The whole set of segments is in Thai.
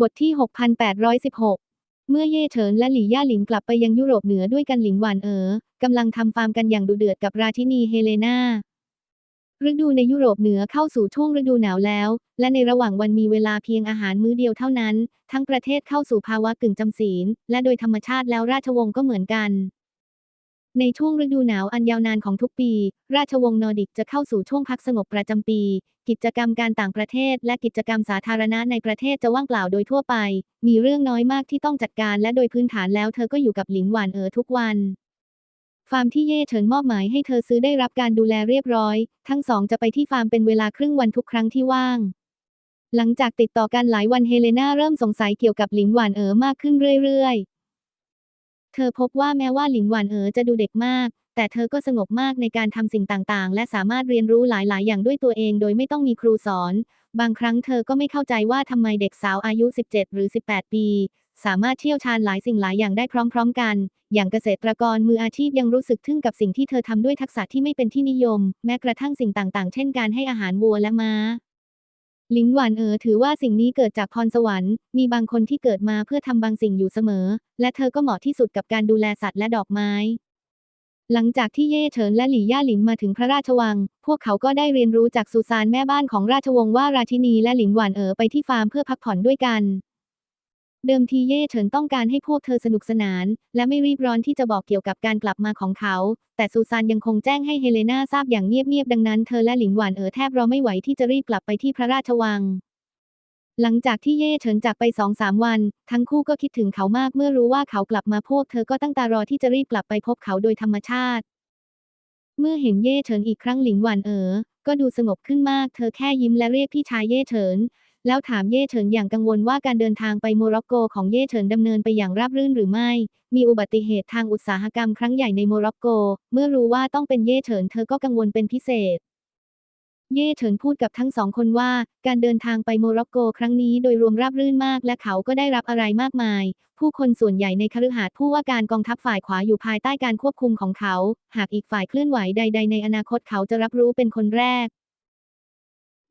บทที่ 6816 เมื่อเย่เฉินและหลี่ย่าหลิงกลับไปยังยุโรปเหนือด้วยกันหลิงหวานเอ๋อกำลังทำฟาร์มกันอย่างดุเดือดกับราชินีเฮเลนาฤดูในยุโรปเหนือเข้าสู่ช่วงฤดูหนาวแล้ว และในระหว่างวันมีเวลาเพียงอาหารมื้อเดียวเท่านั้น ทั้งประเทศเข้าสู่ภาวะกึ่งจำศีล และโดยธรรมชาติแล้วราชวงศ์ก็เหมือนกัน ในช่วงฤดูหนาวอันยาวนานของทุกปี ราชวงศ์นอร์ดิกจะเข้าสู่ช่วงพักสงบประจำปี กิจกรรมการต่างประเทศ และกิจกรรมสาธารณะในประเทศจะว่างเปล่าโดยทั่วไป มีเรื่องน้อยมากที่ต้องจัดการและโดยพื้นฐานแล้วเธอก็อยู่กับหลิงหวานเอ๋อทุกวัน ฟาร์มที่เย่เฉินมอบหมายให้เธอซื้อได้รับการดูแลเรียบร้อย ทั้งสองจะไปที่ฟาร์มเป็นเวลาครึ่งวันทุกครั้งที่ว่าง หลังจากติดต่อกันหลายวันเฮเลนาเริ่มสงสัยเกี่ยวกับหลิงหวานเอ๋อมากขึ้นเรื่อยๆ เธอพบว่าแม้ว่าหลิงหวานเอ๋อจะดูเด็กมาก แต่เธอก็สงบมากในการทำสิ่งต่างๆ และสามารถเรียนรู้หลาย ๆ อย่างด้วยตัวเองโดยไม่ต้องมีครูสอน บางครั้งเธอก็ไม่เข้าใจว่าทำไมเด็กสาวอายุ 17 หรือ 18 ปี สามารถเชี่ยวชาญหลายสิ่งหลายอย่างได้พร้อม ๆ กัน อย่างเกษตรกรมืออาชีพยังรู้สึกทึ่งกับสิ่งที่เธอทำด้วยทักษะที่ไม่เป็นที่นิยม แม้กระทั่งสิ่งต่าง ๆ เช่นการให้อาหารวัวและม้า หลิงหวานเอ๋อถือว่าสิ่งนี้เกิดจากพรสวรรค์ มีบางคนที่เกิดมาเพื่อทำบางสิ่งอยู่เสมอ และเธอก็เหมาะที่สุดกับการดูแลสัตว์และดอกไม้ หลังจากที่เย่เฉินและหลี่ย่าหลิงมาถึงพระราชวัง พวกเขาก็ได้เรียนรู้จากสุสานแม่บ้านของราชวงศ์ว่าราชินีและหลิงหวานเอ๋อไปที่ฟาร์มเพื่อพักผ่อนด้วยกัน เดิมทีเย่เฉินต้องการให้พวกเธอสนุกสนาน และไม่รีบร้อนที่จะบอกเกี่ยวกับการกลับมาของเขา แต่ซูซานยังคงแจ้งให้เฮเลนาทราบอย่างเงียบๆดังนั้นเธอและหลิงหวานเอ๋อแทบรอไม่ไหวที่จะรีบกลับไปที่พระราชวัง หลังจากที่เย่เฉินจากไปสองสามวัน ทั้งคู่ก็คิดถึงเขามากเมื่อรู้ว่าเขากลับมาพวกเธอก็ตั้งตารอที่จะรีบกลับไปพบเขาโดยธรรมชาติ เมื่อเห็นเย่เฉินอีกครั้งหลิงหวานเอ๋อก็ดูสงบขึ้นมาก เธอแค่ยิ้มและเรียกพี่ชายเย่เฉิน แล้วถามเย่เฉินอย่างกังวลว่าการเดินทางไปโมร็อกโกของเย่เฉินดำเนินไปอย่างราบรื่นหรือไม่ มีอุบัติเหตุทางอุตสาหกรรมครั้งใหญ่ในโมร็อกโก เมื่อรู้ว่าต้องเป็นเย่เฉินเธอก็กังวลเป็นพิเศษ เย่เฉินพูดกับทั้งสองคนว่า การเดินทางไปโมร็อกโก ครั้งนี้โดยรวมราบรื่นมาก และเขาก็ได้รับอะไรมากมาย ผู้คนส่วนใหญ่ในคฤหาสน์ผู้ว่าการกองทัพฝ่ายขวาอยู่ภายใต้การควบคุมของเขา หากอีกฝ่ายเคลื่อนไหวใด ๆ ในอนาคตเขาจะรับรู้เป็นคนแรก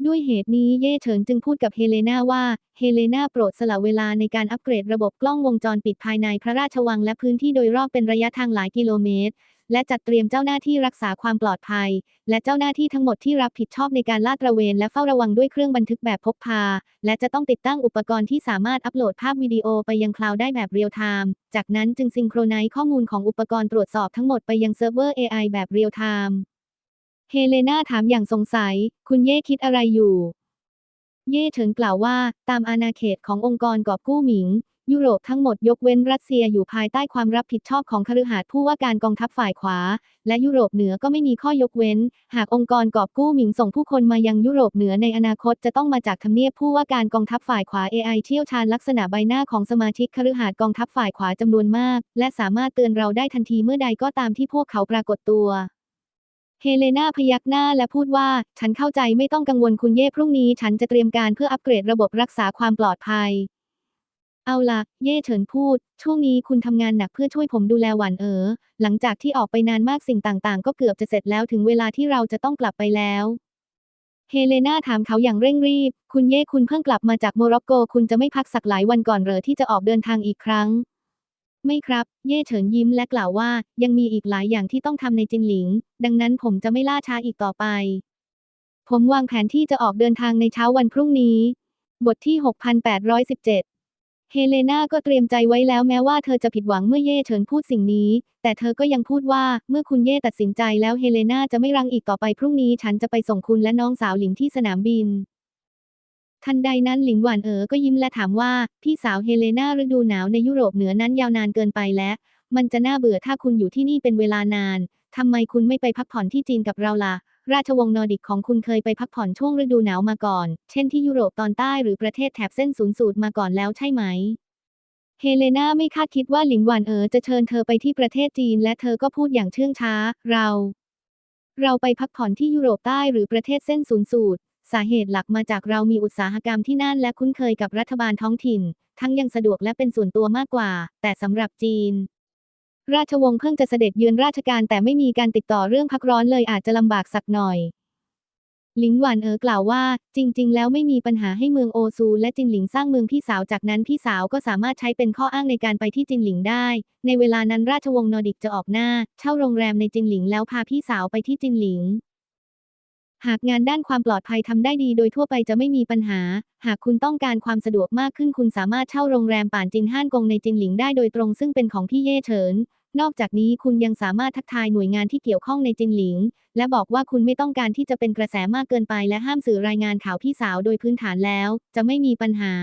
ด้วยเหตุนี้เย่เฉินจึงพูดกับเฮเลนาว่า เฮเลนาโปรดสละเวลาในการอัปเกรดระบบกล้องวงจรปิดภายในพระราชวังและพื้นที่โดยรอบเป็นระยะทางหลายกิโลเมตร และจัดเตรียมเจ้าหน้าที่รักษาความปลอดภัย และเจ้าหน้าที่ทั้งหมดที่รับผิดชอบในการลาดตระเวนและเฝ้าระวังด้วยเครื่องบันทึกแบบพกพา และจะต้องติดตั้งอุปกรณ์ที่สามารถอัปโหลดภาพวิดีโอไปยังคลาวด์ได้แบบเรียลไทม์ จากนั้นจึงซิงโครไนซ์ข้อมูลของอุปกรณ์ตรวจสอบทั้งหมดไปยังเซิร์ฟเวอร์ AI แบบเรียลไทม์ เฮเลนาถามอย่างสงสัย คุณเย่คิดอะไรอยู่ เย่เฉินกล่าวว่า ตามอาณาเขตขององค์กรกอบกู้หมิง ยุโรปทั้งหมดยกเว้นรัสเซียอยู่ภายใต้ความรับผิดชอบของคฤหาสน์ผู้ว่าการกองทัพฝ่ายขวา และยุโรปเหนือก็ไม่มีข้อยกเว้น หากองค์กรกอบกู้หมิงส่งผู้คนมายังยุโรปเหนือในอนาคตจะต้องมาจากทำเนียบผู้ว่าการกองทัพฝ่ายขวา AI เชี่ยวชาญลักษณะใบหน้าของสมาชิกคฤหาสน์กองทัพฝ่ายขวาจำนวนมาก และสามารถเตือนเราได้ทันทีเมื่อใดก็ตามที่พวกเขาปรากฏตัว เฮเลนาพยักหน้าและพูดว่า ฉันเข้าใจไม่ต้องกังวลคุณเย่พรุ่งนี้ฉันจะเตรียมการเพื่ออัปเกรดระบบรักษาความปลอดภัย เอาล่ะเย่เฉินพูด ช่วงนี้คุณทำงานหนักเพื่อช่วยผมดูแลหวานเอ๋อ หลังจากที่ออกไปนานมากสิ่งต่างๆ ก็เกือบจะเสร็จแล้วถึงเวลาที่เราจะต้องกลับไปแล้วเฮเลนาถามเขาอย่างเร่งรีบ คุณเย่คุณเพิ่งกลับมาจากโมร็อกโก คุณจะไม่พักสักหลายวันก่อนเหรอที่จะออกเดินทางอีกครั้ง ไม่ครับ เย่เฉินยิ้มและกล่าวว่า ยังมีอีกหลายอย่างที่ต้องทำในจินหลิง ดังนั้นผมจะไม่ล่าช้าอีกต่อไป ผมวางแผนที่จะออกเดินทางในเช้าวันพรุ่งนี้ บทที่ 6817 เฮเลนาก็เตรียมใจไว้แล้วแม้ว่าเธอจะผิดหวังเมื่อเย่เฉินพูดสิ่งนี้ แต่เธอก็ยังพูดว่าเมื่อคุณเย่ตัดสินใจแล้วเฮเลนาจะไม่รังอีกต่อไปพรุ่งนี้ฉันจะไปส่งคุณและน้องสาวหลิงที่สนามบิน ทันใดนั้นหลิงหวานเอ๋อก็ยิ้มและถามว่าพี่สาวเฮเลนาฤดูหนาวในยุโรปเหนือนั้นยาวนานเกินไปและ มันจะน่าเบื่อถ้าคุณอยู่ที่นี่เป็นเวลานานทำไมคุณไม่ไปพักผ่อนที่จีนกับเราล่ะ ราชวงศ์นอร์ดิกของคุณเคยไปพักผ่อนช่วงฤดูหนาวมาก่อน เช่นที่ยุโรปตอนใต้หรือประเทศแถบเส้นศูนย์สูตรมาก่อนแล้วใช่ไหม เฮเลนาไม่คาดคิดว่าหลิงหวานเอ๋อจะเชิญเธอไปที่ประเทศจีนและเธอก็พูดอย่างเชื่องช้า เรา เราไปพักผ่อนที่ยุโรปใต้หรือประเทศเส้นศูนย์สูตร สาเหตุหลักมาจากเรามีอุตสาหกรรมที่นั่นและคุ้นเคยกับรัฐบาลท้องถิ่น ทั้งยังสะดวกและเป็นส่วนตัวมากกว่า แต่สำหรับจีน ราชวงศ์เพิ่งจะเสด็จเยือนราชการแต่ไม่มีการติดต่อเรื่องพักร้อนเลยอาจจะลำบากสักหน่อยหลิงหวานเอ๋อกล่าวว่า จริง ๆ แล้วไม่มีปัญหาให้เมืองโอซู และจินหลิงสร้างเมืองพี่สาวจากนั้นพี่สาวก็สามารถใช้เป็นข้ออ้างในการไปที่จินหลิงได้ ในเวลานั้นราชวงศ์นอร์ดิกจะออกหน้า เช่าโรงแรมในจินหลิงแล้วพาพี่สาวไปที่จินหลิง หากงานด้านความปลอดภัยทำได้ดีโดยทั่วไปจะไม่มีปัญหา หากคุณต้องการความสะดวกมากขึ้นคุณสามารถเช่าโรงแรมป่านจินฮ่านกงในจินหลิงได้โดยตรงซึ่งเป็นของพี่เย่เฉิน นอกจากนี้คุณยังสามารถทักทายหน่วยงานที่เกี่ยวข้องในจินหลิง และบอกว่าคุณไม่ต้องการที่จะเป็นกระแสมากเกินไปและห้ามสื่อรายงานข่าวพี่สาวโดยพื้นฐานแล้ว จะไม่มีปัญหา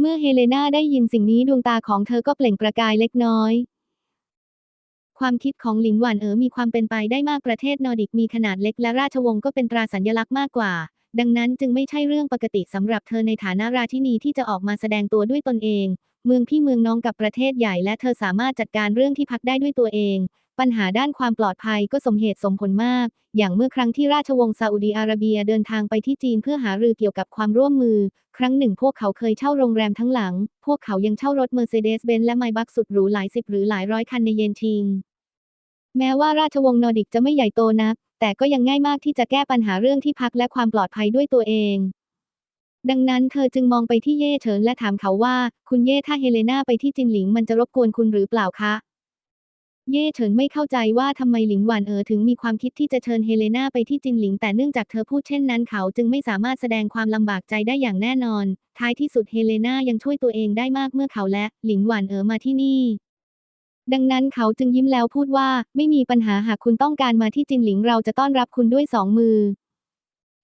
เมื่อเฮเลนาได้ยินสิ่งนี้ดวงตาของเธอก็เปล่งประกายเล็กน้อย ความคิดของหลิงหวานเอ๋อมีความเป็นไปได้มากประเทศนอร์ดิกมีขนาดเล็กและราชวงศ์ก็เป็นตราสัญลักษณ์มากกว่า ดังนั้นจึงไม่ใช่เรื่องปกติสำหรับเธอในฐานะราชินีที่จะออกมาแสดงตัวด้วยตนเอง เมืองพี่เมืองน้องกับประเทศใหญ่และเธอสามารถจัดการเรื่องที่พักได้ด้วยตัวเอง ปัญหาด้านความปลอดภัยก็สมเหตุสมผลมาก อย่างเมื่อครั้งที่ราชวงศ์ซาอุดีอาระเบียเดินทางไปที่จีนเพื่อหารือเกี่ยวกับความร่วมมือ ครั้งหนึ่งพวกเขาเคยเช่าโรงแรมทั้งหลัง พวกเขายังเช่ารถเมอร์เซเดสเบนซ์และไมบักสุดหรูหลายสิบหรือหลายร้อยคันในเยนทิง แม้ว่าราชวงศ์นอร์ดิกจะไม่ใหญ่โตนัก แต่ก็ยังง่ายมากที่จะแก้ปัญหาเรื่องที่พักและความปลอดภัยด้วยตัวเอง ดังนั้นเธอจึงมองไปที่เย่เฉินและถามเขาว่า คุณเย่ถ้าเฮเลนาไปที่จินหลิงมันจะรบกวนคุณหรือเปล่าคะ เย่เฉินไม่เข้าใจว่าทำไมหลิงหวานเอ๋อถึงมีความคิดที่จะเชิญเฮเลนาไปที่จินหลิง แต่เนื่องจากเธอพูดเช่นนั้นเขาจึงไม่สามารถแสดงความลำบากใจได้อย่างแน่นอน ท้ายที่สุดเฮเลนายังช่วยตัวเองได้มากเมื่อเขาและหลิงหวานเอ๋อมาที่นี่ ดังนั้นเขาจึงยิ้มแล้วพูดว่า ไม่มีปัญหาหากคุณต้องการมาที่จินหลิงเราจะต้อนรับคุณด้วยสองมือ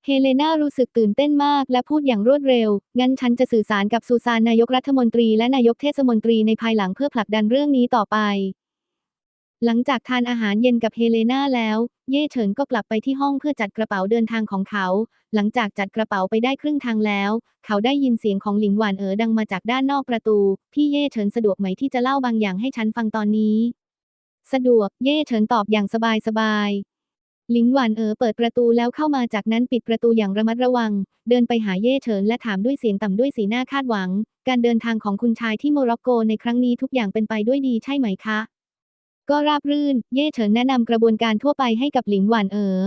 เฮเลนารู้สึกตื่นเต้นมากและพูดอย่างรวดเร็ว งั้นฉันจะสื่อสารกับซูซานนายกรัฐมนตรีและนายกเทศมนตรีในภายหลังเพื่อผลักดันเรื่องนี้ต่อไป หลังจากทานอาหารเย็นกับเฮเลนาแล้ว เย่เฉินก็กลับไปที่ห้องเพื่อจัดกระเป๋าเดินทางของเขา หลังจากจัดกระเป๋าไปได้ครึ่งทางแล้ว เขาได้ยินเสียงของหลิงหวานเอ๋อดังมาจากด้านนอกประตู พี่เย่เฉินสะดวกไหมที่จะเล่าบางอย่างให้ฉันฟังตอนนี้ สะดวก เย่เฉินตอบอย่างสบายสบายๆหลิงหวานเอ๋อเปิดประตูแล้วเข้ามาจากนั้นปิดประตูอย่างระมัดระวัง เดินไปหาเย่เฉินและถามด้วยเสียงต่ำด้วยสีหน้าคาดหวัง การเดินทางของคุณชายที่โมร็อกโกในครั้งนี้ทุกอย่างเป็นไปด้วยดีใช่ไหมคะ ก็ราบรื่น เย่เฉินแนะนำกระบวนการทั่วไปให้กับหลิงหวานเอ๋อ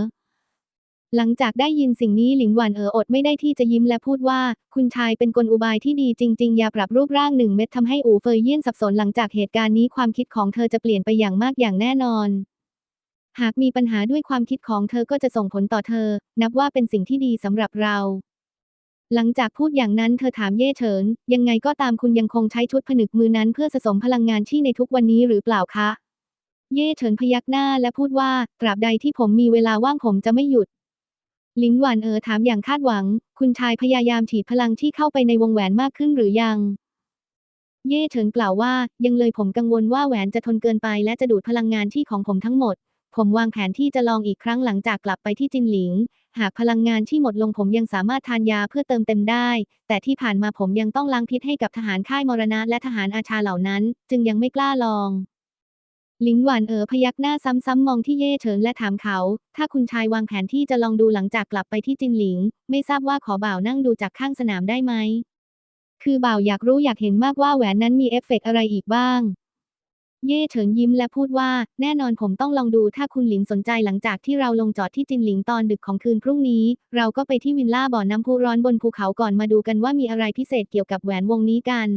หลังจากได้ยินสิ่งนี้หลิงหวานเอ๋ออดไม่ได้ที่จะยิ้มและพูดว่า คุณชายเป็นกลอุบายที่ดีจริง ๆ อย่าปรับรูปร่างหนึ่งเม็ดทำให้อูเฟยเยี่ยนสับสนหลังจากเหตุการณ์นี้ความคิดของเธอจะเปลี่ยนไปอย่างมากอย่างแน่นอน หากมีปัญหาด้วยความคิดของเธอก็จะส่งผลต่อเธอ นับว่าเป็นสิ่งที่ดีสำหรับเราหลังจากพูดอย่างนั้นเธอถามเย่เฉิน ยังไงก็ตามคุณยังคงใช้ชุดผนึกมือนั้นเพื่อสะสมพลังงานที่ในทุกวันนี้หรือเปล่าคะ เย่เฉินพยักหน้าและพูดว่า ตราบใดที่ผมมีเวลาว่างผมจะไม่หยุด หลิงหวานเอ๋อถามอย่างคาดหวัง คุณชายพยายามฉีดพลังที่เข้าไปในวงแหวนมากขึ้นหรือยัง เย่เฉินกล่าวว่า ยังเลยผมกังวลว่าแหวนจะทนเกินไปและจะดูดพลังงานที่ของผมทั้งหมด ผมวางแผนที่จะลองอีกครั้งหลังจากกลับไปที่จินหลิง หากพลังงานที่หมดลงผมยังสามารถทานยาเพื่อเติมเต็มได้ แต่ที่ผ่านมาผมยังต้องล้างพิษให้กับทหารค่ายมรณะและทหารอาชาเหล่านั้น จึงยังไม่กล้าลอง หลิงหวานเอ๋อพยักหน้าซ้ำๆมองที่เย่เฉินและถามเขา ถ้าคุณชายวางแผนที่จะลองดูหลังจากกลับไปที่จินหลิง ไม่ทราบว่าขอบ่าวนั่งดูจากข้างสนามได้ไหม คือบ่าวอยากรู้อยากเห็นมากว่าแหวนนั้นมีเอฟเฟกต์อะไรอีกบ้าง เย่เฉินยิ้มและพูดว่า แน่นอนผมต้องลองดูถ้าคุณหลินสนใจหลังจากที่เราลงจอดที่จินหลิงตอนดึกของคืนพรุ่งนี้ เราก็ไปที่วิลล่าบ่อน้ำพุร้อนบนภูเขาก่อนมาดูกันว่ามีอะไรพิเศษเกี่ยวกับแหวนวงนี้กัน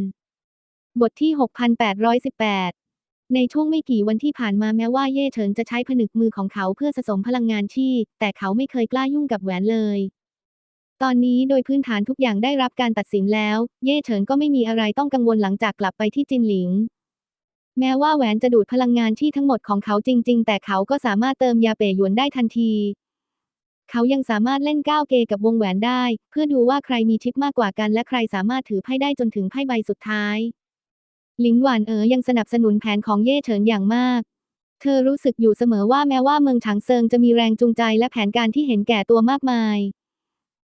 บทที่ 6818 ในช่วงไม่กี่วันที่ผ่านมาแม้ว่าเย่เฉินจะใช้ผนึกมือของเขาเพื่อสะสมพลังงานที่แต่เขาไม่เคยกล้ายุ่งกับแหวนเลย ตอนนี้โดยพื้นฐานทุกอย่างได้รับการตัดสินแล้ว เย่เฉินก็ไม่มีอะไรต้องกังวลหลังจากกลับไปที่จินหลิง แม้ว่าแหวนจะดูดพลังงานที่ทั้งหมดของเขาจริง ๆ แต่เขาก็สามารถเติมยาเปยหยวนได้ทันที เขายังสามารถเล่นก้าวเกกับวงแหวนได้ เพื่อดูว่าใครมีชิปมากกว่ากันและใครสามารถถือไพ่ได้จนถึงไพ่ใบสุดท้าย หลิงหวานเอ๋อยังสนับสนุนแผนของเย่เฉินอย่างมาก เธอรู้สึกอยู่เสมอว่าแม้ว่าเมืองฉางเซิงจะมีแรงจูงใจและแผนการที่เห็นแก่ตัวมากมาย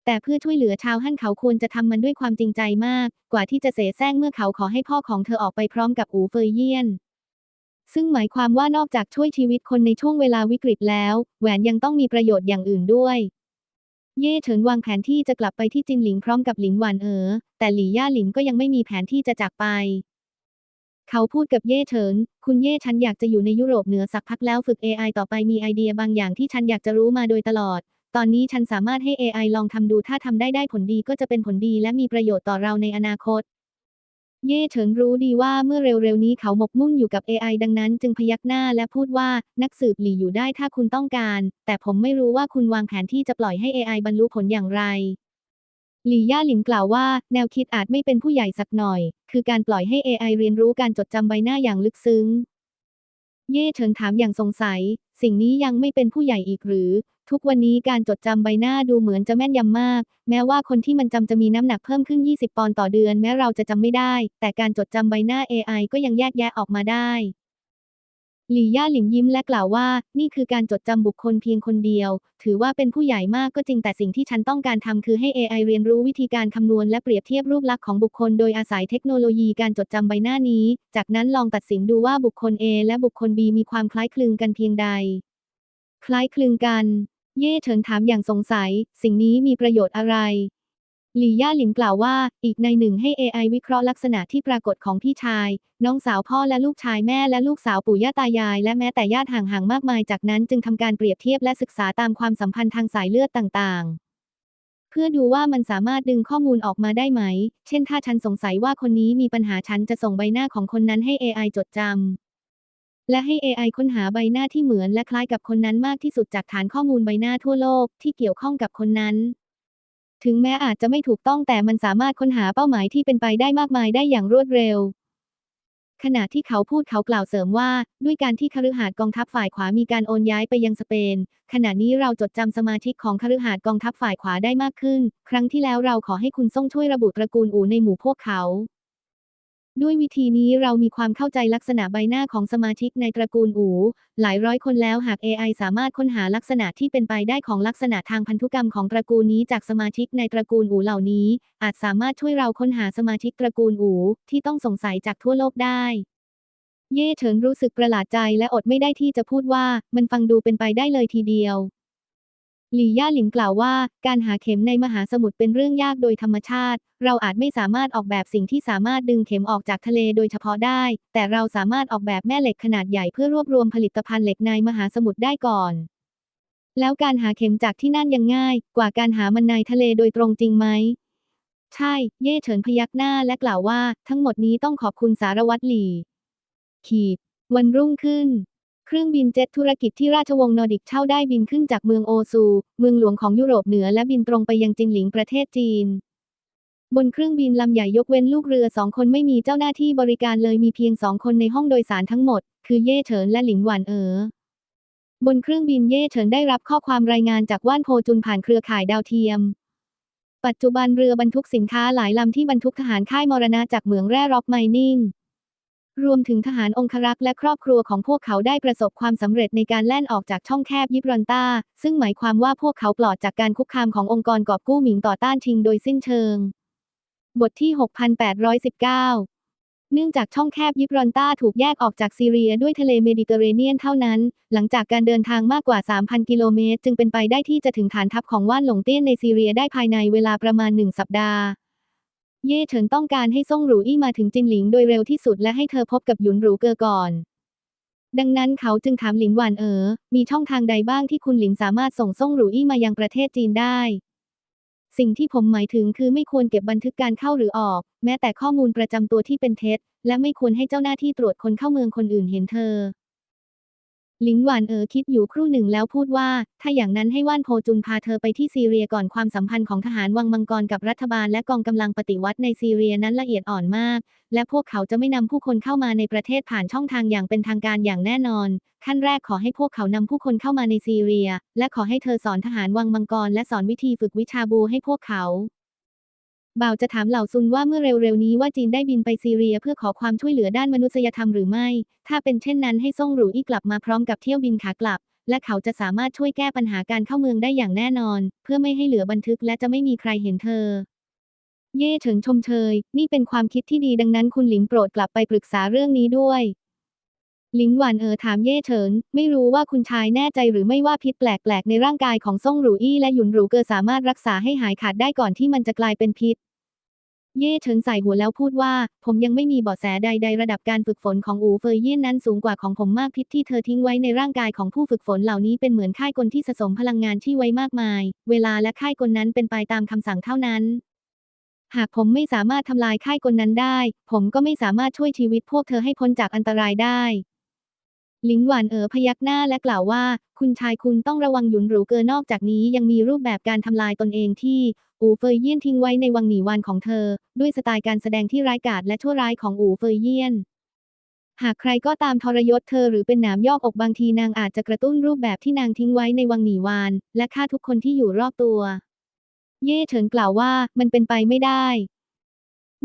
แต่เพื่อช่วยเหลือชาวฮั่นเขาควรจะทำมันด้วยความจริงใจมาก กว่าที่จะเสแสร้งเมื่อเขาขอให้พ่อของเธอออกไปพร้อมกับอูเฟยเยี่ยน ซึ่งหมายความว่านอกจากช่วยชีวิตคนในช่วงเวลาวิกฤตแล้ว แหวนยังต้องมีประโยชน์อย่างอื่นด้วยเย่เฉินวางแผนที่จะกลับไปที่จินหลิงพร้อมกับหลิงหวานเอ๋อแต่หลี่ย่าหลินก็ยังไม่มีแผนที่จะจากไป เขาพูดกับเย่เฉิน คุณเย่ฉันอยากจะอยู่ในยุโรปเหนือสักพักแล้วฝึก AI ต่อไปมีไอเดียบางอย่างที่ฉันอยากจะรู้มาโดยตลอด ตอนนี้ฉันสามารถให้ AI ลองทำดูถ้าทำได้ได้ผลดีก็จะเป็นผลดีและมีประโยชน์ต่อเราในอนาคต เย่เฉินรู้ดีว่าเมื่อเร็วๆนี้เขาหมกมุ่นอยู่กับ AI ดังนั้น จึงพยักหน้าและพูดว่านักสืบหลี่อยู่ได้ถ้าคุณต้องการ แต่ผมไม่รู้ว่าคุณวางแผนที่จะปล่อยให้ AI บรรลุผลอย่างไร หลี่ย่าหลินกล่าวว่า แนวคิดอาจไม่เป็นผู้ใหญ่สักหน่อย คือการปล่อยให้ AI เรียนรู้การจดจำใบหน้าอย่างลึกซึ้ง เย่เฉินถามอย่างสงสัย สิ่งนี้ยังไม่เป็นผู้ใหญ่อีกหรือ ทุกวันนี้การจดจำใบหน้าดูเหมือนจะแม่นยำมาก แม้ว่าคนที่มันจำจะมีน้ำหนักเพิ่มขึ้น 20 ปอนด์ต่อเดือน แม้เราจะจำไม่ได้ แต่การจดจำใบหน้า AI ก็ยังแยกแยะออกมาได้ หลี่ย่าหลิงยิ้มและกล่าวว่า นี่คือการจดจำบุคคลเพียงคนเดียว ถือว่าเป็นผู้ใหญ่มากก็จริงแต่สิ่งที่ฉันต้องการทำคือให้ AI เรียนรู้วิธีการคำนวณและเปรียบเทียบรูปลักษณ์ของบุคคลโดยอาศัยเทคโนโลยีการจดจำใบหน้านี้ จากนั้นลองตัดสินดูว่าบุคคล A และบุคคล B มีความคล้ายคลึงกันเพียงใด คล้ายคลึงกัน เย่เฉินถามอย่างสงสัย สิ่งนี้มีประโยชน์อะไร หลี่ย่าหลินกล่าวว่า อีกในหนึ่งให้ AI วิเคราะห์ลักษณะที่ปรากฏของพี่ชาย น้องสาวพ่อและลูกชายแม่และลูกสาวปู่ย่าตายาย และแม้แต่ญาติห่างๆมากมายจากนั้นจึงทำการเปรียบเทียบและศึกษาตามความสัมพันธ์ทางสายเลือดต่างๆเพื่อดูว่ามันสามารถดึงข้อมูลออกมาได้ไหม เช่น ถ้าฉันสงสัยว่าคนนี้มีปัญหาฉันจะส่งใบหน้าของคนนั้นให้ AI จดจำ และให้ AI ค้นหาใบหน้าที่เหมือนและคล้ายกับคนนั้นมากที่สุดจากฐานข้อมูลใบหน้าทั่วโลกที่เกี่ยวข้องกับคนนั้น ถึงแม้อาจจะไม่ถูกต้องแต่มันสามารถค้นหาเป้าหมายที่เป็นไปได้มากมายได้อย่างรวดเร็ว ขณะที่เขาพูดเขากล่าวเสริมว่า ด้วยการที่คฤหาสน์กองทัพฝ่ายขวามีการโอนย้ายไปยังสเปน ขณะนี้เราจดจำสมาชิกของคฤหาสน์กองทัพฝ่ายขวาได้มากขึ้น ครั้งที่แล้วเราขอให้คุณส่งช่วยระบุตระกูลอูในหมู่พวกเขา ด้วยวิธีนี้เรามีความเข้าใจลักษณะใบหน้าของสมาชิกในตระกูลอู หลายร้อยคนแล้วหาก AI สามารถค้นหาลักษณะที่เป็นไปได้ของลักษณะทางพันธุกรรมของตระกูลนี้จากสมาชิกในตระกูลอูเหล่านี้ อาจสามารถช่วยเราค้นหาสมาชิกตระกูลอู ที่ต้องสงสัยจากทั่วโลกได้ เย่เฉินรู้สึกประหลาดใจและอดไม่ได้ที่จะพูดว่ามันฟังดูเป็นไปได้เลยทีเดียว หลี่ย่าหลินกล่าวว่า การหาเข็มในมหาสมุทรเป็นเรื่องยากโดยธรรมชาติ เราอาจไม่สามารถออกแบบสิ่งที่สามารถดึงเข็มออกจากทะเลโดยเฉพาะได้ แต่เราสามารถออกแบบแม่เหล็กขนาดใหญ่เพื่อรวบรวมผลิตภัณฑ์เหล็กในมหาสมุทรได้ก่อน แล้วการหาเข็มจากที่นั่นยังง่าย กว่าการหามันในทะเลโดยตรงจริงไหมใช่ เย่เฉินพยักหน้าและกล่าวว่า ทั้งหมดนี้ต้องขอบคุณสารวัตรหลี่ ขีด วันรุ่งขึ้น เครื่องบินเจ็ตธุรกิจที่ราชวงศ์นอร์ดิกเช่าได้บินขึ้นจากเมืองโอซู เมืองหลวงของยุโรปเหนือและบินตรงไปยังจินหลิงประเทศจีน บนเครื่องบินลำใหญ่ยกเว้นลูกเรือสองคนไม่มีเจ้าหน้าที่บริการเลยมีเพียงสองคนในห้องโดยสารทั้งหมด คือเย่เฉินและหลิงหวานเอ๋อบนเครื่องบินเย่เฉินได้รับข้อความรายงานจากว่านโพจุนผ่านเครือข่ายดาวเทียม ปัจจุบันเรือบรรทุกสินค้าหลายลำที่บรรทุกทหารค่ายมรณะจากเหมืองแร่ร็อกไมนิ่ง รวมถึงทหารองครักษ์และครอบครัวของพวกเขาได้ประสบความสำเร็จในการแล่นออกจากช่องแคบยิบรอนตาซึ่งหมายความว่าพวกเขาปลอดจากการคุกคามขององค์กรกอบกู้หมิงต่อต้านชิงโดยสิ้นเชิง บทที่ 6819 เนื่องจากช่องแคบยิบรอนตาถูกแยกออกจากซีเรียด้วยทะเลเมดิเตอร์เรเนียนเท่านั้น หลังจากการเดินทางมากกว่า 3,000 กิโลเมตร จึงเป็นไปได้ที่จะถึงฐานทัพของว่านหลงเตี้ยนในซีเรียได้ภายในเวลาประมาณหนึ่งสัปดาห์ เย่เฉินต้องการให้ซ่งหรูอี้มาถึงจินหลิงโดยเร็วที่สุดและให้เธอพบกับหยุนหรูเกอก่อน ดังนั้นเขาจึงถามหลินหวานเอ๋อ มีช่องทางใดบ้างที่คุณหลินสามารถส่งซ่งหรูอี้มายังประเทศจีนได้ สิ่งที่ผมหมายถึงคือไม่ควรเก็บบันทึกการเข้าหรือออก แม้แต่ข้อมูลประจำตัวที่เป็นเท็จ และไม่ควรให้เจ้าหน้าที่ตรวจคนเข้าเมืองคนอื่นเห็นเธอ หลิงหวานเอ๋อคิดอยู่ครู่หนึ่งแล้วพูดว่า ถ้าอย่างนั้นให้ว่านโพจุนพาเธอไปที่ซีเรียก่อนความสัมพันธ์ของทหารวังมังกรกับรัฐบาลและกองกำลังปฏิวัติในซีเรียนั้นละเอียดอ่อนมาก และพวกเขาจะไม่นำผู้คนเข้ามาในประเทศผ่านช่องทางอย่างเป็นทางการอย่างแน่นอน ขั้นแรกขอให้พวกเขานำผู้คนเข้ามาในซีเรีย และขอให้เธอสอนทหารวังมังกรและสอนวิธีฝึกวิชาบูให้พวกเขา บ่าวจะถามเหล่าซุนว่าเมื่อเร็วๆนี้ว่าจีนได้บินไปซีเรียเพื่อขอความช่วยเหลือด้านมนุษยธรรมหรือไม่ ถ้าเป็นเช่นนั้นให้ซ่งหรูอี้กลับมาพร้อมกับเที่ยวบินขากลับ และเขาจะสามารถช่วยแก้ปัญหาการเข้าเมืองได้อย่างแน่นอน เพื่อไม่ให้เหลือบันทึกและจะไม่มีใครเห็นเธอ เย่เฉินชมเชย นี่เป็นความคิดที่ดีดังนั้นคุณหลิงโปรดกลับไปปรึกษาเรื่องนี้ด้วยหลิงหวานเอ๋อถามเย่เฉิน ไม่รู้ว่าคุณชายแน่ใจหรือไม่ว่าพิษแปลกๆ ในร่างกายของซ่งหรูอี้และหยุนหรูเกอสามารถรักษาให้หายขาดได้ก่อนที่มันจะกลายเป็นพิษ เย่เฉินใส่หัวแล้วพูดว่า ผมยังไม่มีเบาะแสใด ๆ ระดับการฝึกฝนของอูเฟยเย่นนั้นสูงกว่าของผมมากพิษที่เธอทิ้งไว้ในร่างกายของผู้ฝึกฝนเหล่านี้เป็นเหมือนค่ายกลที่สะสมพลังงานที่ไว้มากมาย เวลาและค่ายกลนั้นเป็นไปตามคำสั่งเท่านั้น หากผมไม่สามารถทำลายค่ายกลนั้นได้ ผมก็ไม่สามารถช่วยชีวิตพวกเธอให้พ้นจากอันตรายได้ หลิงหวานเอ๋อพยักหน้าและกล่าวว่า คุณชายคุณต้องระวังหยุนหรูเกินนอกจากนี้ยังมีรูปแบบการทำลายตนเองที่ อูเฟยเยี่ยนทิ้งไว้ในวังหนีวันของเธอ ด้วยสไตล์การแสดงที่ร้ายกาจและชั่วร้ายของอูเฟยเยี่ยน หากใครก็ตามทรยศเธอหรือเป็นหนามยอกอกบางทีนางอาจจะกระตุ้นรูปแบบที่นางทิ้งไว้ในวังหนีวาน และฆ่าทุกคนที่อยู่รอบตัว เย่เฉินกล่าวว่ามันเป็นไปไม่ได้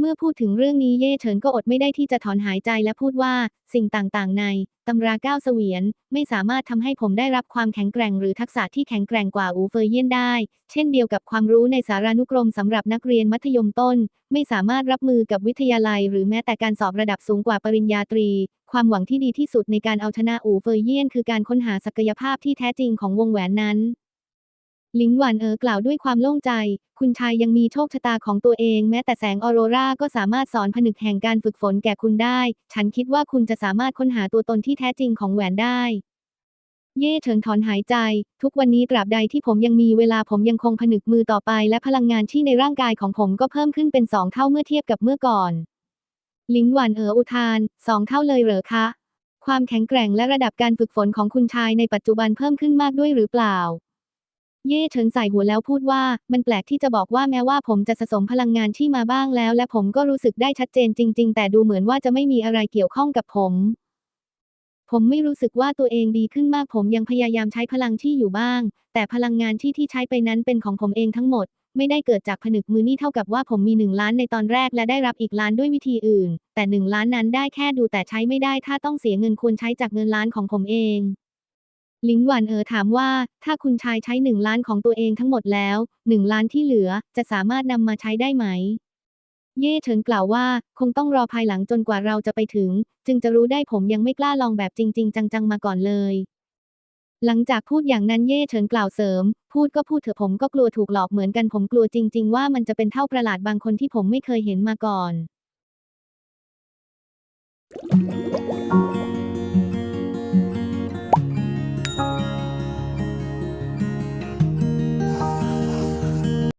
เมื่อพูดถึงเรื่องนี้เย่เฉินก็อดไม่ได้ที่จะถอนหายใจและพูดว่า สิ่งต่างๆ ในตำราก้าวเสวียน ไม่สามารถทำให้ผมได้รับความแข็งแกร่งหรือทักษะที่แข็งแกร่งกว่าอูเฟยเยี่ยนได้ เช่นเดียวกับความรู้ในสารานุกรมสำหรับนักเรียนมัธยมต้น ไม่สามารถรับมือกับวิทยาลัย หรือแม้แต่การสอบระดับสูงกว่าปริญญาตรี ความหวังที่ดีที่สุดในการเอาชนะอูเฟยเยี่ยน คือการค้นหาศักยภาพที่แท้จริงของวงแหวนนั้น หลิงหวานเอ๋อกล่าวด้วยความโล่งใจ คุณชายยังมีโชคชะตาของตัวเองแม้แต่แสงออโรราก็สามารถสอนผนึกแห่งการฝึกฝนแก่คุณได้ ฉันคิดว่าคุณจะสามารถค้นหาตัวตนที่แท้จริงของแหวนได้ เย่เฉิงถอนหายใจ ทุกวันนี้ตราบใดที่ผมยังมีเวลาผมยังคงผนึกมือต่อไปและพลังงานที่ในร่างกายของผมก็เพิ่มขึ้นเป็นสองเท่าเมื่อเทียบกับเมื่อก่อนหลิงหวานเอ๋ออุทานสองเท่าเลยเหรอคะ ความแข็งแกร่งและระดับการฝึกฝนของคุณชายในปัจจุบันเพิ่มขึ้นมากด้วยหรือเปล่า เย่เฉินใส่หัวแล้วพูดว่า มันแปลกที่จะบอกว่าแม้ว่าผมจะสะสมพลังงานที่มาบ้างแล้ว และผมก็รู้สึกได้ชัดเจนจริง ๆ แต่ดูเหมือนว่าจะไม่มีอะไรเกี่ยวข้องกับผม ผมไม่รู้สึกว่าตัวเองดีขึ้นมากผมยังพยายามใช้พลังที่อยู่บ้าง แต่พลังงานที่ที่ใช้ไปนั้นเป็นของผมเองทั้งหมด ไม่ได้เกิดจากผนึกมือนี่เท่ากับว่าผมมีหนึ่งล้านในตอนแรกและได้รับอีกล้านด้วยวิธีอื่น แต่หนึ่งล้านนั้นได้แค่ดูแต่ใช้ไม่ได้ถ้าต้องเสียเงินควรใช้จากเงินล้านของผมเอง ลิงหวานเอ๋อถามว่า ถ้าคุณชายใช้หนึ่งล้านของตัวเองทั้งหมดแล้วหนึ่งล้านที่เหลือจะสามารถนำมาใช้ได้ไหม เย่เฉินกล่าวว่า คงต้องรอภายหลังจนกว่าเราจะไปถึง จึงจะรู้ได้ผมยังไม่กล้าลองแบบจริง ๆ จังๆมาก่อนเลย หลังจากพูดอย่างนั้นเย่เฉินกล่าวเสริม พูดก็พูดเถอะผมก็กลัวถูกหลอกเหมือนกันผมกลัวจริง ๆ ว่ามันจะเป็นเท่าประหลาดบางคนที่ผมไม่เคยเห็นมาก่อน